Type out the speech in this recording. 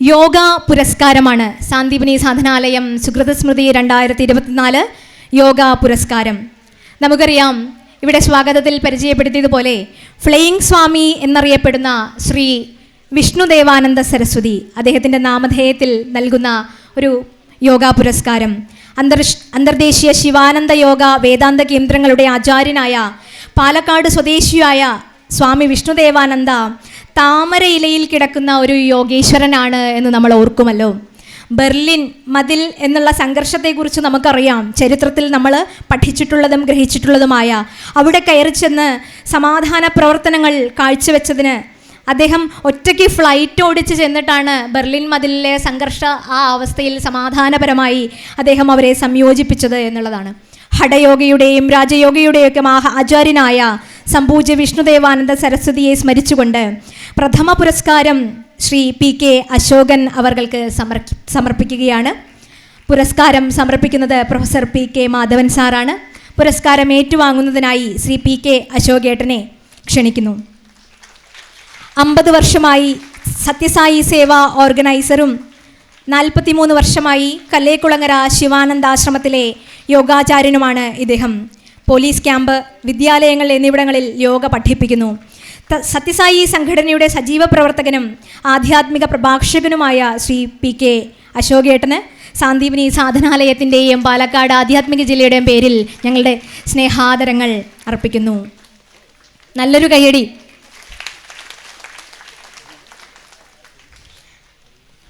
യോഗ പുരസ്കാരമാണ്. സാന്ദീപനി സാധനാലയം സുഹൃത സ്മൃതി രണ്ടായിരത്തി ഇരുപത്തിനാല് യോഗ പുരസ്കാരം. നമുക്കറിയാം ഇവിടെ സ്വാഗതത്തിൽ പരിചയപ്പെടുത്തിയതുപോലെ ഫ്ലെയിങ് സ്വാമി എന്നറിയപ്പെടുന്ന ശ്രീ വിഷ്ണുദേവാനന്ദ സരസ്വതി അദ്ദേഹത്തിന്റെ നാമധേയത്തിൽ നൽകുന്ന ഒരു യോഗ പുരസ്കാരം. അന്തർ അന്തർദേശീയ ശിവാനന്ദ യോഗ വേദാന്ത കേന്ദ്രങ്ങളുടെ ആചാര്യനായ പാലക്കാട് സ്വദേശിയായ സ്വാമി വിഷ്ണുദേവാനന്ദ താമര ഇലയിൽ കിടക്കുന്ന ഒരു യോഗേശ്വരനാണ് എന്ന് നമ്മൾ ഓർക്കുമല്ലോ. ബെർലിൻ മതിൽ എന്നുള്ള സംഘർഷത്തെക്കുറിച്ച് നമുക്കറിയാം. ചരിത്രത്തിൽ നമ്മൾ പഠിച്ചിട്ടുള്ളതും ഗ്രഹിച്ചിട്ടുള്ളതുമായ. അവിടെ കയറി ചെന്ന് സമാധാന പ്രവർത്തനങ്ങൾ കാഴ്ചവെച്ചതിന് അദ്ദേഹം ഒറ്റയ്ക്ക് ഫ്ലൈറ്റ് ഓടിച്ച് ചെന്നിട്ടാണ് ബെർലിൻ മതിലിലെ സംഘർഷ ആ അവസ്ഥയിൽ സമാധാനപരമായി അദ്ദേഹം അവരെ സംയോജിപ്പിച്ചത് എന്നുള്ളതാണ്. ഹഠയോഗയുടെയും രാജയോഗയുടെയൊക്കെ മഹാ ആചാര്യനായ സംപൂജ്യ വിഷ്ണുദേവാനന്ദ സരസ്വതിയെ സ്മരിച്ചുകൊണ്ട് പ്രഥമ പുരസ്കാരം ശ്രീ പി കെ അശോകൻ അവർക്ക് സമർപ്പിക്കുകയാണ്. പുരസ്കാരം സമർപ്പിക്കുന്നത് പ്രൊഫസർ പി കെ മാധവൻ സാറാണ്. പുരസ്കാരം ഏറ്റുവാങ്ങുന്നതിനായി ശ്രീ പി കെ അശോകേട്ടനെ ക്ഷണിക്കുന്നു. അമ്പത് വർഷമായി സത്യസായി സേവ ഓർഗനൈസറും നാൽപ്പത്തിമൂന്ന് വർഷമായി കല്ലേക്കുളങ്ങര ശിവാനന്ദാശ്രമത്തിലെ യോഗാചാര്യനുമാണ് ഇദ്ദേഹം. പോലീസ് ക്യാമ്പ് വിദ്യാലയങ്ങൾ എന്നിവിടങ്ങളിൽ യോഗ പഠിപ്പിക്കുന്നു. സത്യസായി സംഘടനയുടെ സജീവ പ്രവർത്തകനും ആധ്യാത്മിക പ്രഭാഷകനുമായ ശ്രീ പി കെ അശോകേട്ടന് സാന്ദീപിനി സാധനാലയത്തിന്റെയും പാലക്കാട് ആധ്യാത്മിക ജില്ലയുടെയും പേരിൽ ഞങ്ങളുടെ സ്നേഹാദരങ്ങൾ അർപ്പിക്കുന്നു. നല്ലൊരു കയ്യടി.